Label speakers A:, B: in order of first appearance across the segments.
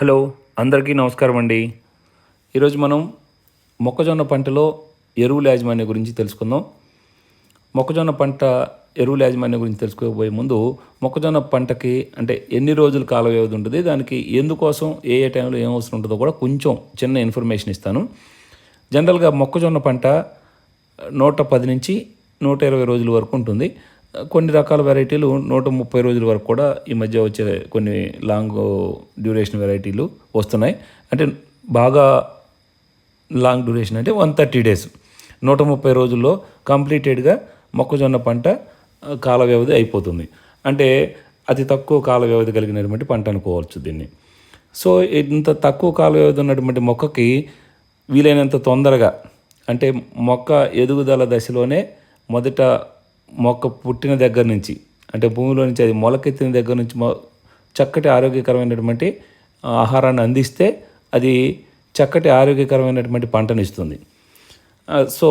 A: Hello అందరికీ నమస్కారం అండి. ఈరోజు మనం మొక్కజొన్న పంటలో ఎరువుల యాజమాన్యం గురించి తెలుసుకుందాం. మొక్కజొన్న పంట ఎరువుల యాజమాన్యం గురించి తెలుసుకోబోయే ముందు మొక్కజొన్న పంటకి అంటే ఎన్ని రోజుల కాల వ్యవధి ఉంటుంది దానికి ఎందుకోసం ఏ ఏ టైంలో ఏం అవసరం ఉంటుందో కూడా కొంచెం చిన్న ఇన్ఫర్మేషన్ ఇస్తాను. జనరల్గా మొక్కజొన్న పంట నూట పది నుంచి నూట ఇరవై రోజుల వరకు ఉంటుంది. కొన్ని రకాల వెరైటీలు నూట ముప్పై రోజుల వరకు కూడా ఈ మధ్య వచ్చే కొన్ని లాంగ్ డ్యూరేషన్ వెరైటీలు వస్తున్నాయి. అంటే బాగా లాంగ్ డ్యూరేషన్ అంటే వన్ థర్టీ డేస్. నూట ముప్పై రోజుల్లో కంప్లీటెడ్గా మొక్కజొన్న పంట కాల వ్యవధి అయిపోతుంది. అంటే అతి తక్కువ కాల వ్యవధి కలిగినటువంటి పంట అనుకోవచ్చు దీన్ని. సో ఇంత తక్కువ కాల వ్యవధి ఉన్నటువంటి మొక్కకి వీలైనంత తొందరగా అంటే మొక్క ఎదుగుదల దశలోనే మొదట మొక్క పుట్టిన దగ్గర నుంచి అంటే భూమిలో నుంచి అది మొలకెత్తిన దగ్గర నుంచి మొ చక్కటి ఆరోగ్యకరమైనటువంటి ఆహారాన్ని అందిస్తే అది చక్కటి ఆరోగ్యకరమైనటువంటి పంటను ఇస్తుంది. సో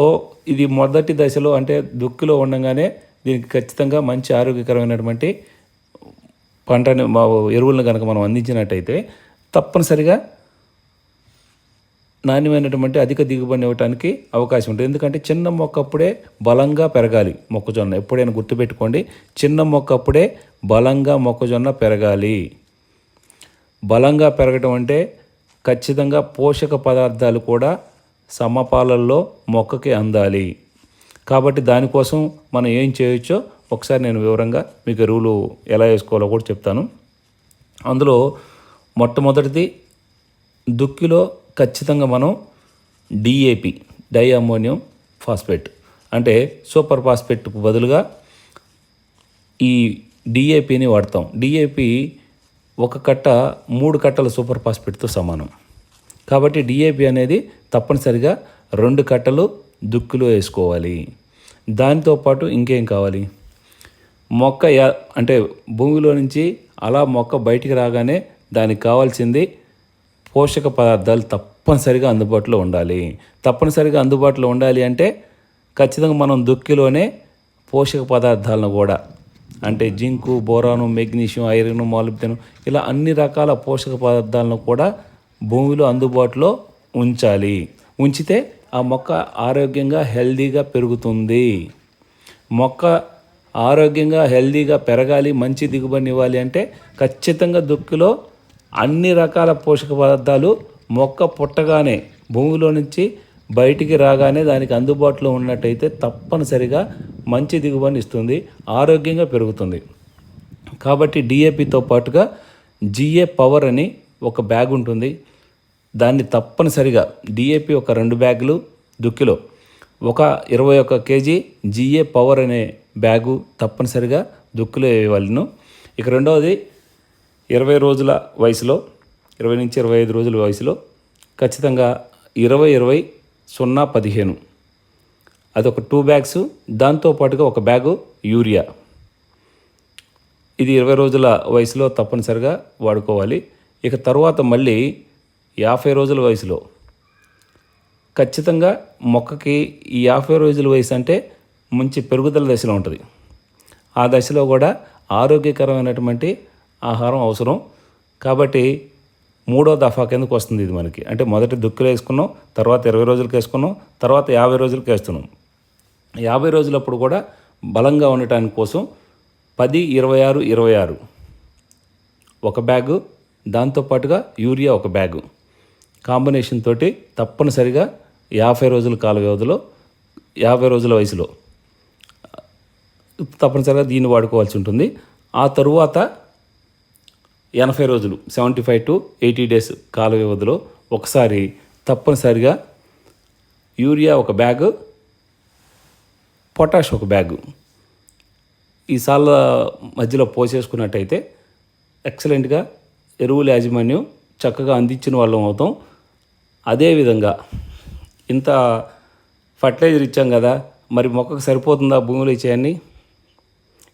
A: ఇది మొదటి దశలో అంటే దుక్కిలో ఉండగానే దీనికి ఖచ్చితంగా మంచి ఆరోగ్యకరమైనటువంటి పంటని మా ఎరువులను కనుక మనం అందించినట్టయితే తప్పనిసరిగా నాణ్యమైనటువంటి అధిక దిగుబడిని ఇవ్వడానికి అవకాశం ఉంటుంది. ఎందుకంటే చిన్న మొక్క అప్పుడే బలంగా పెరగాలి మొక్కజొన్న. ఎప్పుడైనా గుర్తుపెట్టుకోండి చిన్న మొక్క అప్పుడే బలంగా మొక్కజొన్న పెరగాలి. బలంగా పెరగటం అంటే ఖచ్చితంగా పోషక పదార్థాలు కూడా సమపాలల్లో మొక్కకి అందాలి. కాబట్టి దానికోసం మనం ఏం చేయొచ్చో ఒకసారి నేను వివరంగా మీకు ఎరువులు ఎలా వేసుకోవాలో కూడా చెప్తాను. అందులో మొట్టమొదటిది దుక్కిలో ఖచ్చితంగా మనం D A P di ammonium phosphate అంటే సూపర్ ఫాస్ఫేట్కు బదులుగా ఈ డిఏపిని వాడతాం. డిఏపి ఒక కట్ట మూడు కట్టల సూపర్ ఫాస్ఫేట్తో సమానం. కాబట్టి డిఏపి అనేది తప్పనిసరిగా రెండు కట్టలు దుక్కులు వేసుకోవాలి. దానితో పాటు ఇంకేం కావాలి? మొక్క అంటే భూమిలో నుంచి అలా మొక్క బయటికి రాగానే దానికి కావాల్సింది పోషక పదార్థాలు తప్పనిసరిగా అందుబాటులో ఉండాలి. తప్పనిసరిగా అందుబాటులో ఉండాలి అంటే ఖచ్చితంగా మనం దుక్కిలోనే పోషక పదార్థాలను కూడా అంటే zinc boron magnesium iron molybdenum ఇలా అన్ని రకాల పోషక పదార్థాలను కూడా భూమిలో అందుబాటులో ఉంచాలి. ఉంచితే ఆ మొక్క ఆరోగ్యంగా హెల్దీగా పెరుగుతుంది. మొక్క ఆరోగ్యంగా హెల్దీగా పెరగాలి మంచి దిగుబడిని ఇవ్వాలి అంటే ఖచ్చితంగా దుక్కిలో అన్ని రకాల పోషక పదార్థాలు మొక్క పుట్టగానే భూమిలో నుంచి బయటికి రాగానే దానికి అందుబాటులో ఉన్నట్టయితే తప్పనిసరిగా మంచి దిగుబడిని ఇస్తుంది ఆరోగ్యంగా పెరుగుతుంది. కాబట్టి డిఏపితో పాటుగా జిఏ పవర్ అని ఒక బ్యాగ్ ఉంటుంది. దాన్ని తప్పనిసరిగా డిఏపి ఒక రెండు బ్యాగులు దుక్కిలో. ఒక ఇరవై ఒక్క కేజీ జిఏ పవర్ అనే బ్యాగు తప్పనిసరిగా దుక్కిలో వేయవలను. ఇక రెండవది ఇరవై రోజుల వయసులో ఇరవై నుంచి ఇరవై ఐదు రోజుల వయసులో ఖచ్చితంగా ఇరవై ఇరవై సున్నా పదిహేను. అదొక టూ బ్యాగ్స్ దాంతో పాటుగా ఒక బ్యాగు యూరియా. ఇది ఇరవై రోజుల వయసులో తప్పనిసరిగా వాడుకోవాలి. ఇక తర్వాత మళ్ళీ యాభై రోజుల వయసులో. ఖచ్చితంగా మొక్కకి ఈ యాభై రోజుల వయసు అంటే మంచి పెరుగుదల దశలో ఉంటుంది. ఆ దశలో కూడా ఆరోగ్యకరమైనటువంటి ఆహారం అవసరం. కాబట్టి మూడో దఫా కిందకు వస్తుంది ఇది మనకి. అంటే మొదటి దుక్కులు వేసుకున్నాం తర్వాత ఇరవై రోజులకు వేసుకున్నాం తర్వాత యాభై రోజులకు వేస్తున్నాం. యాభై రోజులప్పుడు కూడా బలంగా ఉండటానికి కోసం పది ఇరవై ఆరు ఇరవై ఆరు ఒక బ్యాగు దాంతోపాటుగా యూరియా ఒక బ్యాగు. కాంబినేషన్ తోటి తప్పనిసరిగా యాభై రోజుల కాల వ్యవధిలో యాభై రోజుల వయసులో తప్పనిసరిగా దీన్ని వాడుకోవాల్సి ఉంటుంది. ఆ తరువాత ఎనభై రోజులు seventy five to eighty days కాల వ్యవధిలో ఒకసారి తప్పనిసరిగా యూరియా ఒక బ్యాగు పొటాష్ ఒక బ్యాగు. ఈ సార్ల మధ్యలో పోసేసుకున్నట్టయితే ఎక్సలెంట్గా ఎరువుల యాజమాన్యం చక్కగా అందించిన వాళ్ళం అవుతాం. అదేవిధంగా ఇంత ఫర్టిలైజర్ ఇచ్చాం కదా మరి మొక్కకు సరిపోతుందా భూమిలో ఇచ్చేయన్ని?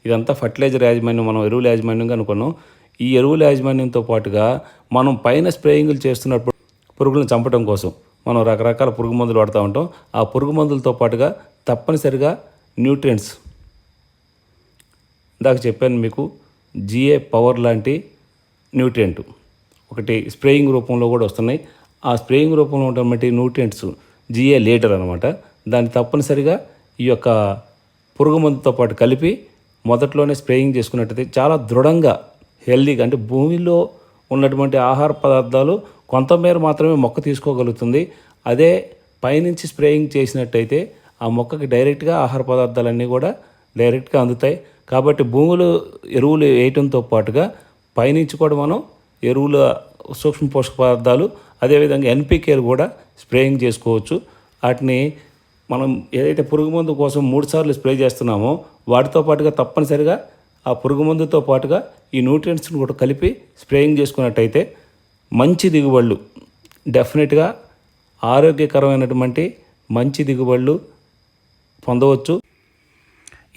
A: ఇదంతా ఫర్టిలైజర్ యాజమాన్యం మనం ఎరువుల యాజమాన్యంగా అనుకున్నాం. ఈ ఎరువుల యాజమాన్యంతో పాటుగా మనం పైన స్ప్రేయింగ్లు చేస్తున్నప్పుడు పురుగులను చంపడం కోసం మనం రకరకాల పురుగు మందులు వాడుతూ ఉంటాం. ఆ పురుగు మందులతో పాటుగా తప్పనిసరిగా న్యూట్రియంట్స్ ఇందాక చెప్పాను మీకు జిఏ పవర్ లాంటి న్యూట్రియంట్. ఒకటి స్ప్రేయింగ్ రూపంలో కూడా వస్తున్నాయి. ఆ స్ప్రేయింగ్ రూపంలో ఉన్నటువంటి న్యూట్రియంట్స్ జిఏ లీటర్ అనమాట దాన్ని తప్పనిసరిగా ఈ యొక్క పురుగు మందుతో పాటు కలిపి మొదట్లోనే స్ప్రేయింగ్ చేసుకున్నట్టయితే చాలా దృఢంగా హెల్దీగా అంటే భూమిలో ఉన్నటువంటి ఆహార పదార్థాలు కొంతమేర మాత్రమే మొక్క తీసుకోగలుగుతుంది. అదే పైనుంచి స్ప్రేయింగ్ చేసినట్టయితే ఆ మొక్కకి డైరెక్ట్గా ఆహార పదార్థాలన్నీ కూడా డైరెక్ట్గా అందుతాయి. కాబట్టి భూములు ఎరువులు వేయటంతో పాటుగా పైనుంచి కూడా మనం ఎరువుల సూక్ష్మ పోషక పదార్థాలు అదేవిధంగా ఎన్పికేలు కూడా స్ప్రేయింగ్ చేసుకోవచ్చు. వాటిని మనం ఏదైతే పురుగు మందు కోసం మూడు సార్లు స్ప్రే చేస్తున్నామో వాటితో పాటుగా తప్పనిసరిగా ఆ పురుగు మందుతో పాటుగా ఈ న్యూట్రియంట్స్ని కూడా కలిపి స్ప్రేయింగ్ చేసుకున్నట్టయితే మంచి దిగుబడులు డెఫినెట్గా ఆరోగ్యకరమైనటువంటి మంచి దిగుబడులు పొందవచ్చు.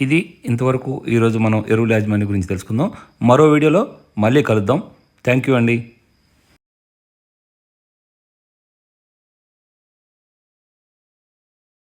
A: ఇది ఇంతవరకు ఈరోజు మనం ఎరువుల యాజమాన్యం గురించి తెలుసుకుందాం. మరో వీడియోలో మళ్ళీ కలుద్దాం. థ్యాంక్ యూ అండి.